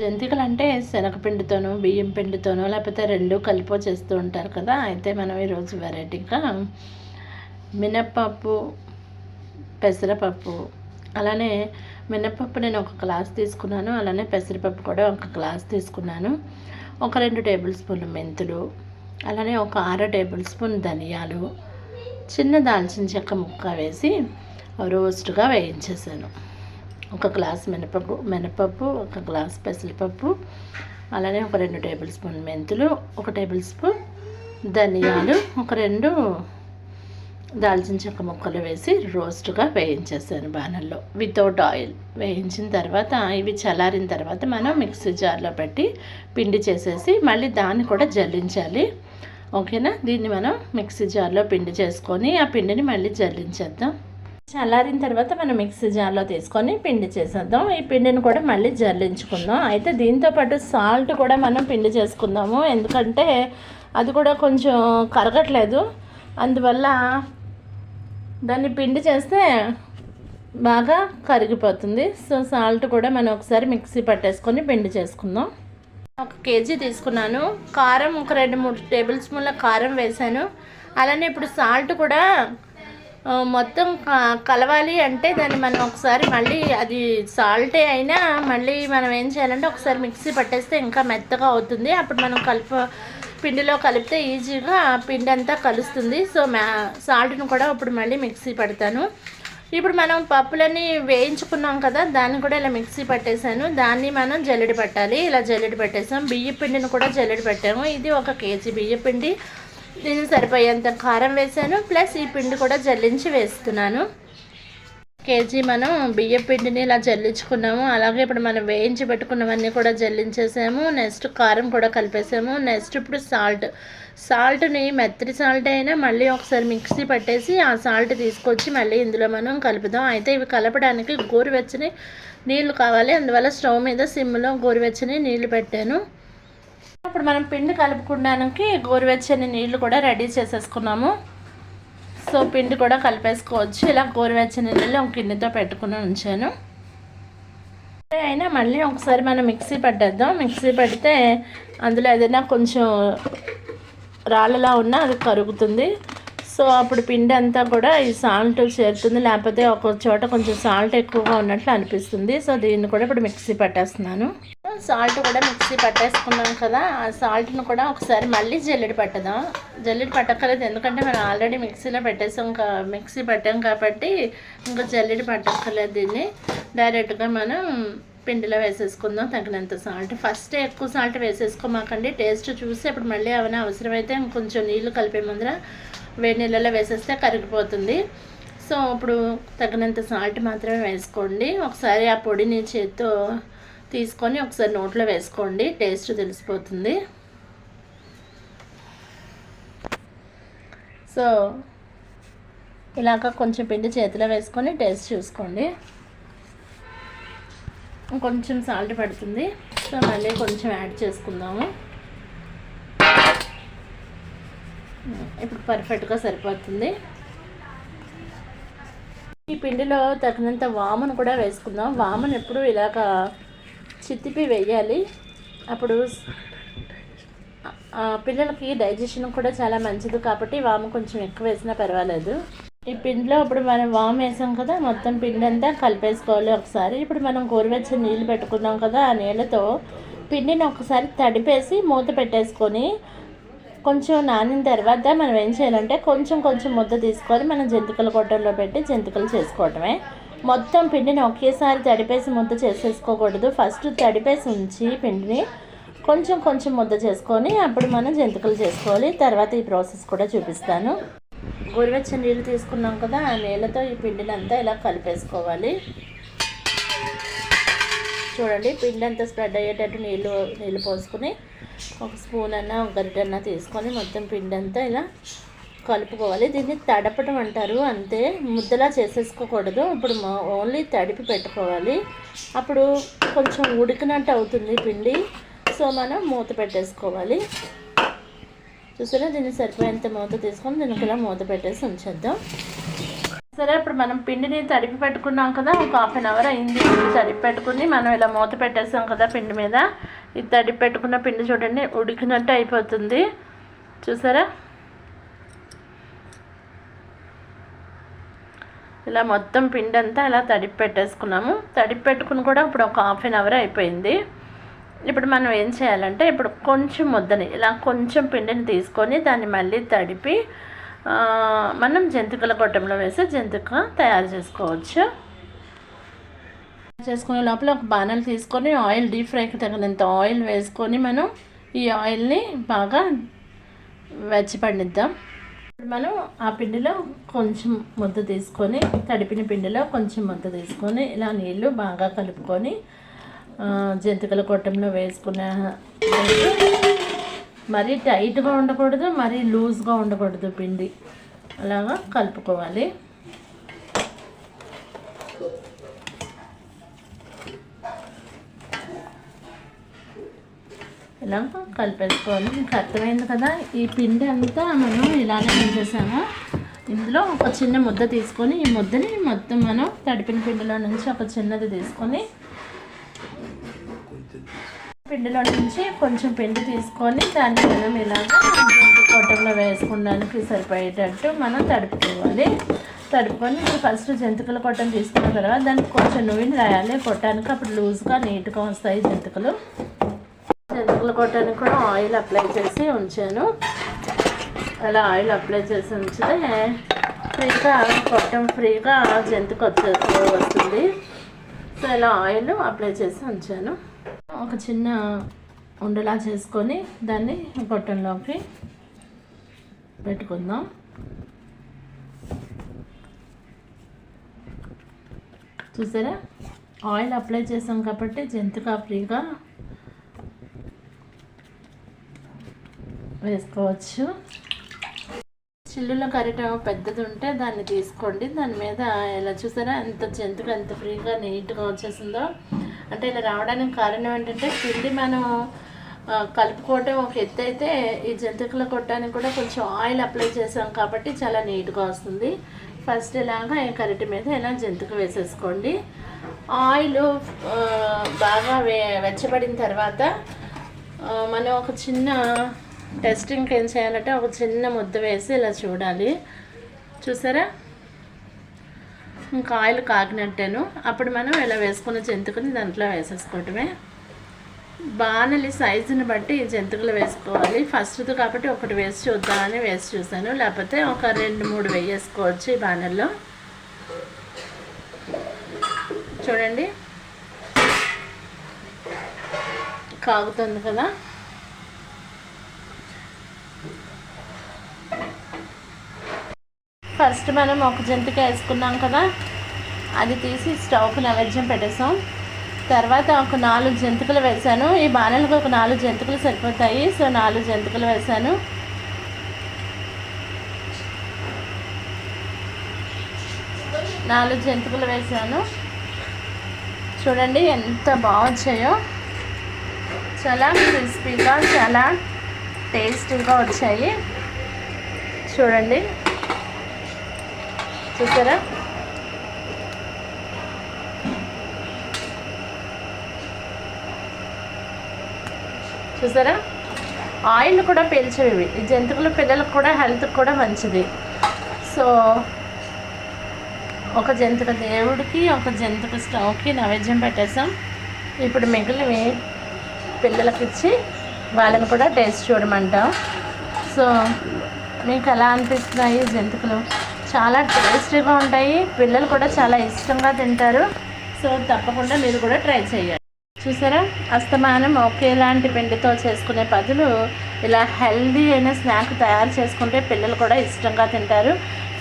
జంతికలు అంటే శనగపిండితోనూ బియ్యం పిండితోనో లేకపోతే రెండు కలిపో చేస్తూ ఉంటారు కదా. అయితే మనం ఈరోజు వెరైటీగా మినప్పప్పు పెసరపప్పు అలానే మినప్పప్పు నేను ఒక గ్లాస్ తీసుకున్నాను అలానే పెసరపప్పు కూడా ఒక గ్లాస్ తీసుకున్నాను. ఒక రెండు టేబుల్ స్పూన్లు మెంతులు అలానే ఒక అర టేబుల్ స్పూన్ ధనియాలు చిన్న దాల్చిన చెక్క ముక్క వేసి రోస్ట్గా వేయించేసాను. ఒక గ్లాస్ మినపప్పు మినపప్పు ఒక గ్లాస్ పెసరపప్పు అలానే ఒక రెండు టేబుల్ స్పూన్ మెంతులు ఒక టేబుల్ స్పూన్ ధనియాలు ఒక రెండు దాల్చిన చెక్క ముక్కలు వేసి రోస్ట్గా వేయించేసాను బాణల్లో. Without oil. వేయించిన తర్వాత ఇవి చల్లారిన తర్వాత మనం మిక్సీ జార్లో పెట్టి పిండి చేసేసి మళ్ళీ దాన్ని కూడా జల్లించాలి. ఓకేనా? దీన్ని మనం మిక్సీ జార్లో పిండి చేసుకొని ఆ పిండిని మళ్ళీ జల్లించేద్దాం. చల్లారిన తర్వాత మనం మిక్సీ జార్లో తీసుకొని పిండి చేసేద్దాం. ఈ పిండిని కూడా మళ్ళీ జల్లించుకుందాం. అయితే దీంతో పాటు సాల్ట్ కూడా మనం పిండి చేసుకుందాము. ఎందుకంటే అది కూడా కొంచెం కరగట్లేదు. అందువల్ల దాన్ని పిండి చేస్తే బాగా కరిగిపోతుంది. సో సాల్ట్ కూడా మనం ఒకసారి మిక్సీ పట్టేసుకొని పిండి చేసుకుందాం. ఒక కేజీ తీసుకున్నాను. కారం ఒక రెండు మూడు టేబుల్ స్పూన్ల కారం వేసాను అలానే ఇప్పుడు సాల్ట్ కూడా మొత్తం కలవాలి అంటే దాన్ని మనం ఒకసారి మళ్ళీ అది సాల్టే అయినా మళ్ళీ మనం ఏం చేయాలంటే ఒకసారి మిక్సీ పట్టేస్తే ఇంకా మెత్తగా అవుతుంది. అప్పుడు మనం కలుపు పిండిలో కలిపితే ఈజీగా పిండి అంతా కలుస్తుంది. సో మ్యా సాల్ట్ని కూడా ఇప్పుడు మళ్ళీ మిక్సీ పడతాను. ఇప్పుడు మనం పప్పులన్నీ వేయించుకున్నాం కదా దాన్ని కూడా ఇలా మిక్సీ పట్టేశాను. దాన్ని మనం జల్లెడి పట్టాలి. ఇలా జల్లెడి పెట్టేసాం. బియ్య పిండిని కూడా జల్లెడి పెట్టాము. ఇది ఒక కేజీ బియ్య పిండి దీనికి సరిపోయేంత కారం వేసాను ప్లస్ ఈ పిండి కూడా జల్లించి వేస్తున్నాను. కేజీ మనం బియ్య పిండిని ఇలా జల్లించుకున్నాము. అలాగే ఇప్పుడు మనం వేయించి పెట్టుకున్నవన్నీ కూడా జల్లించేసాము. నెక్స్ట్ కారం కూడా కలిపేసాము. నెక్స్ట్ ఇప్పుడు సాల్ట్. సాల్ట్ని మెత్తటి సాల్ట్ అయినా మళ్ళీ ఒకసారి మిక్సీ పట్టేసి ఆ సాల్ట్ తీసుకొచ్చి మళ్ళీ ఇందులో మనం కలుపుదాం. అయితే ఇవి కలపడానికి గోరువెచ్చని నీళ్ళు కావాలి. అందువల్ల స్టవ్ మీద సిమ్లో గోరువెచ్చని నీళ్ళు పెట్టాను. ఇప్పుడు మనం పిండి కలుపుకోవడానికి గోరువెచ్చని నీళ్ళు కూడా రెడీ చేసేసుకున్నాము. సో పిండి కూడా కలిపేసుకోవచ్చు. ఇలా గోరువెచ్చని నీళ్ళు ఒక గిన్నెతో పెట్టుకుని ఉంచాను. అయినా మళ్ళీ ఒకసారి మనం మిక్సీ పట్టేద్దాం. మిక్సీ పెడితే అందులో ఏదైనా కొంచెం రాళ్ళలా ఉన్నా అది కరుగుతుంది. సో అప్పుడు పిండి అంతా కూడా ఈ సాల్ట్ చేరుతుంది. లేకపోతే ఒక చోట కొంచెం సాల్ట్ ఎక్కువగా ఉన్నట్లు అనిపిస్తుంది. సో దీన్ని కూడా ఇప్పుడు మిక్సీ పట్టేస్తున్నాను. సాల్ట్ కూడా మిక్సీ పట్టేసుకున్నాం కదా ఆ సాల్ట్ను కూడా ఒకసారి మళ్ళీ జల్లెడి పట్టదాం. జల్లెడి పట్టక్కర్లేదు ఎందుకంటే మనం ఆల్రెడీ మిక్సీలో పెట్టేసాం కా మిక్సీ పట్టాం కాబట్టి ఇంకా జల్లెడి పట్టక్కర్లేదు దీన్ని. డైరెక్ట్గా మనం పిండిలో వేసేసుకుందాం తగినంత సాల్ట్. ఫస్ట్ ఎక్కువ సాల్ట్ వేసేసుకోమాకండి. టేస్ట్ చూసి అప్పుడు మళ్ళీ ఏమైనా అవసరమైతే కొంచెం నీళ్ళు కలిపే ముందర వేడి నీళ్ళలో వేసేస్తే కరిగిపోతుంది. సో ఇప్పుడు తగినంత సాల్ట్ మాత్రమే వేసుకోండి. ఒకసారి ఆ పొడిని చేత్తో తీసుకొని ఒకసారి నోట్లో వేసుకోండి. టేస్ట్ తెలిసిపోతుంది. సో ఇలాగ కొంచెం పిండి చేతిలో వేసుకొని టేస్ట్ చూసుకోండి. కొంచెం సాల్ట్ పడుతుంది. సో మళ్ళీ కొంచెం యాడ్ చేసుకుందాము. ఇప్పుడు పర్ఫెక్ట్గా సరిపోతుంది. ఈ పిండిలో తగినంత వామును కూడా వేసుకుందాం. వామును ఎప్పుడు ఇలాగ చిత్తిపి వేయాలి అప్పుడు పిల్లలకి డైజెషన్ కూడా చాలా మంచిది కాబట్టి వాము కొంచెం ఎక్కువ వేసినా పర్వాలేదు. ఈ పిండిలో ఇప్పుడు మనం వామ్ వేసాం కదా మొత్తం పిండి అంతా కలిపేసుకోవాలి ఒకసారి. ఇప్పుడు మనం గోరువెచ్చని నీళ్ళు పెట్టుకున్నాం కదా ఆ నీళ్ళతో పిండిని ఒకసారి తడిపేసి మూత పెట్టేసుకొని కొంచెం నానిన తర్వాత మనం ఏం చేయాలంటే కొంచెం కొంచెం ముద్ద తీసుకొని మనం జంతికల కొట్టంలో పెట్టి జంతికలు చేసుకోవటమే. మొత్తం పిండిని ఒకేసారి తడిపేసి ముద్ద చేసేసుకోకూడదు. ఫస్ట్ తడిపేసి ఉంచి పిండిని కొంచెం కొంచెం ముద్ద చేసుకొని అప్పుడు మనం జంతికలు చేసుకోవాలి. తర్వాత ఈ ప్రాసెస్ కూడా చూపిస్తాను. గోరువెచ్చని నీళ్ళు తీసుకున్నాం కదా ఆ నీళ్ళతో ఈ పిండిని అంతా ఇలా కలిపేసుకోవాలి. చూడండి పిండి అంతా స్ప్రెడ్ అయ్యేటట్టు నీళ్ళు నీళ్ళు పోసుకొని ఒక స్పూన్ అన్న ఒక గరిటన్నా తీసుకొని మొత్తం పిండి అంతా ఇలా కలుపుకోవాలి. దీన్ని తడపడం అంటారు. అంతే. ముద్దలా చేసేసుకోకూడదు. ఇప్పుడు ఓన్లీ తడిపి పెట్టుకోవాలి. అప్పుడు కొంచెం ఉడికినట్టు అవుతుంది పిండి. సో మనం మూత పెట్టేసుకోవాలి. చూసారా? దీన్ని సరిపోయేంత మూత తీసుకొని దీనికి ఇలా మూత పెట్టేసి ఉంచేద్దాం. సరే ఇప్పుడు మనం పిండిని తడిపి పెట్టుకున్నాం కదా. ఒక హాఫ్ అన్ అవర్ అయింది తడిపి పెట్టుకుని. మనం ఇలా మూత పెట్టేసాం కదా పిండి మీద. ఇది తడిపి పెట్టుకున్న పిండి చూడండి ఉడికినట్టు అయిపోతుంది. చూసారా? ఇలా మొత్తం పిండి అంతా ఇలా తడిపి పెట్టేసుకున్నాము తడిపి పెట్టుకుని కూడా ఇప్పుడు ఒక హాఫ్ అన్ అవర్ అయిపోయింది. ఇప్పుడు మనం ఏం చేయాలంటే ఇప్పుడు కొంచెం ముద్దని ఇలా కొంచెం పిండిని తీసుకొని దాన్ని మళ్ళీ తడిపి మనం జంతికల గొట్టంలో వేసి జంతిక తయారు చేసుకోవచ్చు. చేసుకునే లోపల ఒక బాణలు తీసుకొని ఆయిల్ డీప్ ఫ్రైకి తగినంత ఆయిల్ వేసుకొని మనం ఈ ఆయిల్ని బాగా వెచ్చపడిద్దాం మనం ఆ పిండిలో కొంచెం ముద్ద తీసుకొని తడిపిన పిండిలో కొంచెం ముద్ద తీసుకొని ఇలా నీళ్ళు బాగా కలుపుకొని జంతికల కొట్టంలో వేసుకున్న మరీ టైట్గా ఉండకూడదు మరీ లూజ్గా ఉండకూడదు పిండి. అలాగా కలుపుకోవాలి. ఇలా కలిపేసుకోవాలి. మీకు అర్థమైంది కదా? ఈ పిండి అంతా మనం ఇలానే చేసాము ఇందులో ఒక చిన్న ముద్ద తీసుకొని ఈ ముద్దని మొత్తం మనం తడిపిన పిండిలో నుంచి ఒక చిన్నది తీసుకొని పిండిలో నుంచి కొంచెం పిండి తీసుకొని దాన్ని మనం ఇలాగా జంతు కొట్టంలో వేసుకోవడానికి సరిపోయేటట్టు మనం తడుపుకోవాలి. తడుపుకొని ఇప్పుడు ఫస్ట్ జంతికల కొట్టం తీసుకున్న తర్వాత దానికి కొంచెం నూనె రాయాలి. కొట్టడానికి అప్పుడు లూజ్గా నీట్గా వస్తాయి జంతికలు. జంతికల కొట్టడానికి కూడా ఆయిల్ అప్లై చేసి ఉంచాను. అలా ఆయిల్ అప్లై చేసి ఉంచితే ఫ్రీగా కొట్టం ఫ్రీగా జంతుకు వచ్చే వస్తుంది. సో ఇలా ఆయిల్ అప్లై చేసి ఉంచాను. ఒక చిన్న ఉండలా చేసుకొని దాన్ని గొట్టంలోకి పెట్టుకుందాం. చూసారా? ఆయిల్ అప్లై చేసాం కాబట్టి జంతిక ఫ్రీగా వేసుకోవచ్చు. చిల్లులో కరిట పెద్దది ఉంటే దాన్ని తీసుకోండి. దాని మీద ఇలా చూసారా ఎంత జంతుకు ఎంత ఫ్రీగా నీట్గా వచ్చేసిందో. అంటే ఇలా రావడానికి కారణం ఏంటంటే పిండి మనం కలుపుకోవటం ఒక ఎత్తు అయితే ఈ జంతికలు కొట్టడానికి కూడా కొంచెం ఆయిల్ అప్లై చేసాం కాబట్టి చాలా నీట్గా వస్తుంది. ఫస్ట్ ఇలాగా ఈ మీద ఇలా జంతిక వేసేసుకోండి. ఆయిల్ బాగా వెచ్చబడిన తర్వాత మనం ఒక చిన్న టెస్టింగ్కి ఏం చేయాలంటే ఒక చిన్న ముద్ద వేసి ఇలా చూడాలి. చూసారా? ఇంకా ఆయిల్ కాగినట్టేను. అప్పుడు మనం ఇలా వేసుకున్న జంతుకుని దాంట్లో వేసేసుకోవటమే. బాణలి సైజుని బట్టి ఈ వేసుకోవాలి. ఫస్ట్ది కాబట్టి ఒకటి వేసి చూద్దామని వేసి చూశాను. లేకపోతే ఒక రెండు మూడు వేయేసుకోవచ్చు ఈ బాణల్లో. చూడండి. కాగుతుంది కదా. ఫస్ట్ మనం ఒక జంతిక వేసుకున్నాం కదా అది తీసి స్టవ్కి నైవేద్యం పెట్టేసాం. తర్వాత ఒక నాలుగు జంతికలు వేసాను. ఈ బాణలకు ఒక నాలుగు జంతికలు సరిపోతాయి. సో నాలుగు జంతికలు వేసాను. నాలుగు జంతికలు వేసాను. చూడండి ఎంత బాగొచ్చాయో చాలా క్రిస్పీగా చాలా టేస్టీగా వచ్చాయి. చూడండి. చూసారా? చూసారా? ఆయిల్ కూడా పీల్చేవి. ఈ జంతువుల పిల్లలకు కూడా హెల్త్కి కూడా మంచిది. సో ఒక జంతుక దేవుడికి ఒక జంతుక స్టవ్కి నైవేద్యం పెట్టేసాం ఇప్పుడు మిగిలినవి పిల్లలకి ఇచ్చి వాళ్ళని కూడా టేస్ట్ చూడమంటాం. సో మీకు ఎలా అనిపిస్తున్నాయి జంతుకులు చాలా టేస్టీగా ఉంటాయి. పిల్లలు కూడా చాలా ఇష్టంగా తింటారు. సో తప్పకుండా మీరు కూడా ట్రై చేయండి. చూసారా? అస్తమానం ఒకేలాంటి పిండితో చేసుకునే బదులు ఇలా హెల్దీ అయిన స్నాక్ తయారు చేసుకుంటే పిల్లలు కూడా ఇష్టంగా తింటారు.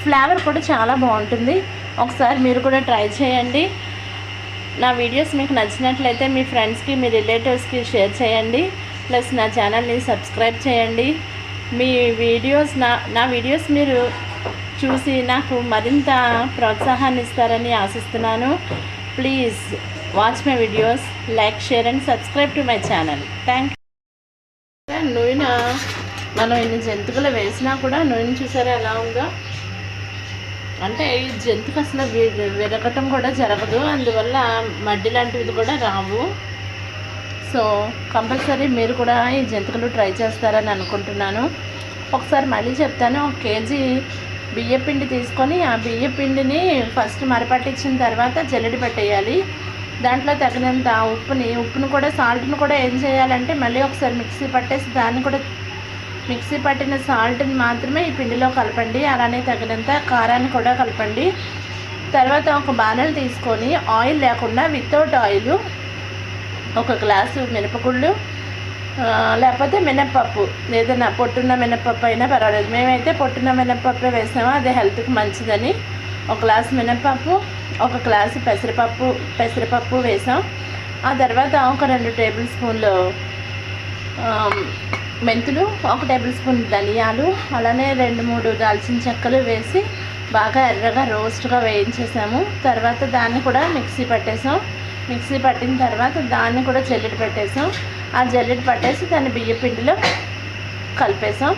ఫ్లేవర్ కూడా చాలా బాగుంటుంది. ఒకసారి మీరు కూడా ట్రై చేయండి. నా వీడియోస్ మీకు నచ్చినట్లయితే మీ ఫ్రెండ్స్కి మీ రిలేటివ్స్కి షేర్ చేయండి. ప్లస్ నా ఛానల్ని సబ్స్క్రైబ్ చేయండి. మీ వీడియోస్ నా నా వీడియోస్ మీరు చూసి నాకు మరింత ప్రోత్సాహాన్ని ఇస్తారని ఆశిస్తున్నాను please watch my videos like share and subscribe to my channel thank నూనె మనం ఇన్ని జంతువులు వేసినా కూడా నూనె చూసారా ఎలా ఉందో? అంటే ఈ జంతుకు అసలు వి- విరగటం కూడా జరగదు. అందువల్ల మడ్డి లాంటివి కూడా రావు. సో కంపల్సరీ మీరు కూడా ఈ జంతువులు ట్రై చేస్తారని అనుకుంటున్నాను. ఒకసారి మళ్ళీ చెప్తాను. ఒక కేజీ బియ్యపిండి తీసుకొని ఆ బియ్యపిండిని ఫస్ట్ మరపట్టించిన తర్వాత జల్లడి పెట్టేయాలి. దాంట్లో తగినంత ఉప్పుని ఉప్పును కూడా సాల్ట్ని కూడా ఏం చేయాలంటే మళ్ళీ ఒకసారి మిక్సీ పట్టేసి దాన్ని కూడా మిక్సీ పట్టిన సాల్ట్ని మాత్రమే ఈ పిండిలో కలపండి. అలానే తగినంత కారాన్ని కూడా కలపండి. తర్వాత ఒక బాణలు తీసుకొని ఆయిల్ లేకుండా వితౌట్ ఆయిల్ ఒక గ్లాసు మినపగుళ్ళు లేకపోతే మినప్పప్పు. ఏదైనా పొట్టున్న మినప్పప్పు అయినా పర్వాలేదు. మేమైతే పొట్టున్న మినప్పప్పే వేసాము అది హెల్త్కి మంచిదని. ఒక గ్లాస్ మినప్పప్పు ఒక గ్లాసు పెసరపప్పు పెసరపప్పు వేసాం. ఆ తర్వాత ఒక రెండు టేబుల్ స్పూన్లు మెంతులు ఒక టేబుల్ స్పూన్ ధనియాలు అలానే రెండు మూడు దాల్చిన చెక్కలు వేసి బాగా ఎర్రగా రోస్ట్గా వేయించేసాము. తర్వాత దాన్ని కూడా మిక్సీ పట్టేసాం. మిక్సీ పట్టిన తర్వాత దాన్ని కూడా జల్లెడ పెట్టేసాం. ఆ జల్లెడ పట్టేసి దాన్ని బియ్య పిండిలో కలిపేసాం.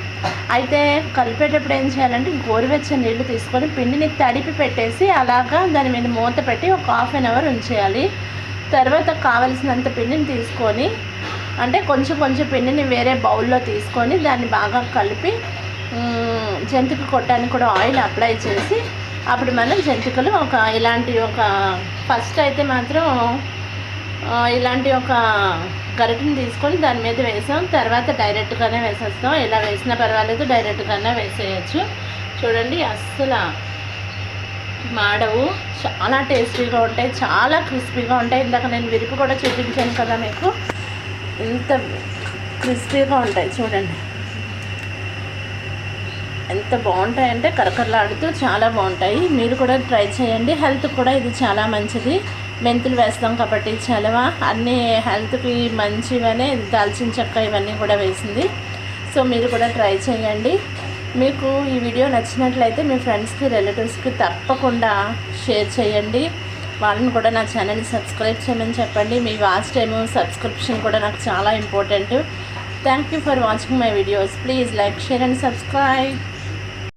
అయితే కలిపేటప్పుడు ఏం చేయాలంటే గోరువెచ్చని నీళ్ళు తీసుకొని పిండిని తడిపి పెట్టేసి అలాగా దాని మీద మూత పెట్టి ఒక హాఫ్ అన్ అవర్ ఉంచేయాలి. తర్వాత కావలసినంత పిండిని తీసుకొని అంటే కొంచెం కొంచెం పిండిని వేరే బౌల్లో తీసుకొని దాన్ని బాగా కలిపి జంతిక కొట్టడానికి కూడా ఆయిల్ అప్లై చేసి అప్పుడు మనం జంతికలు ఒక ఇలాంటి ఒక ఫస్ట్ అయితే మాత్రం ఇలాంటి ఒక గరిటెని తీసుకొని దాని మీద వేసాం. తర్వాత డైరెక్ట్గానే వేసేస్తాం. ఇలా వేసినా పర్వాలేదు డైరెక్ట్గానే వేసేయచ్చు. చూడండి అస్సలు మాడవు. చాలా టేస్టీగా ఉంటాయి. చాలా క్రిస్పీగా ఉంటాయి. ఇందాక నేను విరిపి కూడా చూపించాను కదా మీకు. ఎంత క్రిస్పీగా ఉంటాయి చూడండి. ఎంత బాగుంటాయంటే కరకరలాడుతూ చాలా బాగుంటాయి. మీరు కూడా ట్రై చేయండి. హెల్త్ కూడా ఇది చాలా మంచిది. మెంతులు వేస్తాం కాబట్టి చలవ. అన్నీ హెల్త్కి మంచివనే దాల్చిన చెక్క ఇవన్నీ కూడా వేసింది. సో మీరు కూడా ట్రై చేయండి. మీకు ఈ వీడియో నచ్చినట్లయితే మీ ఫ్రెండ్స్కి రిలేటివ్స్కి తప్పకుండా షేర్ చేయండి. వాళ్ళని కూడా నా ఛానల్ని సబ్స్క్రైబ్ చేయమని చెప్పండి. మీ వాచ్ టైమ్ సబ్స్క్రిప్షన్ కూడా నాకు చాలా important. Thank you for watching my videos. Please like share and subscribe.